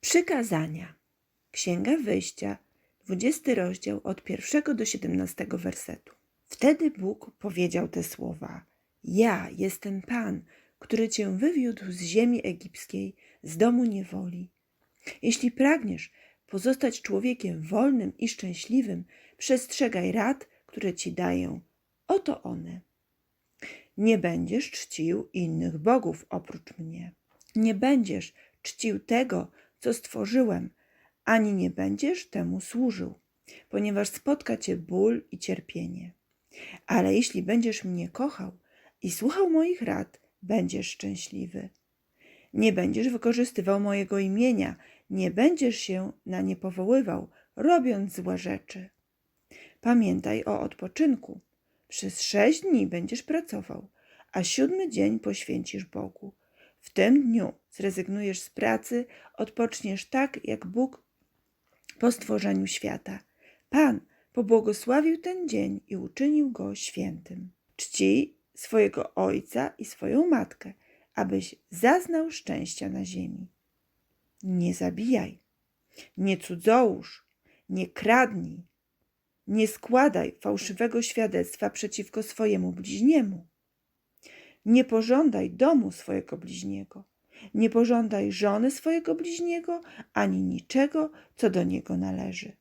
Przykazania. Księga Wyjścia, 20 rozdział od pierwszego do 17 wersetu. Wtedy Bóg powiedział te słowa: Ja jestem Pan, który cię wywiódł z ziemi egipskiej, z domu niewoli. Jeśli pragniesz pozostać człowiekiem wolnym i szczęśliwym, przestrzegaj rad, które ci daję. Oto one. Nie będziesz czcił innych bogów oprócz mnie. Nie będziesz czcił tego, co stworzyłem, ani nie będziesz temu służył, ponieważ spotka cię ból i cierpienie. Ale jeśli będziesz mnie kochał i słuchał moich rad, będziesz szczęśliwy. Nie będziesz wykorzystywał mojego imienia, nie będziesz się na nie powoływał, robiąc złe rzeczy. Pamiętaj o odpoczynku. Przez sześć dni będziesz pracował, a siódmy dzień poświęcisz Bogu. W tym dniu zrezygnujesz z pracy, odpoczniesz tak, jak Bóg po stworzeniu świata. Pan pobłogosławił ten dzień i uczynił go świętym. Czcij swojego ojca i swoją matkę, abyś zaznał szczęścia na ziemi. Nie zabijaj, nie cudzołóż, nie kradnij, nie składaj fałszywego świadectwa przeciwko swojemu bliźniemu. Nie pożądaj domu swojego bliźniego, nie pożądaj żony swojego bliźniego, ani niczego, co do niego należy.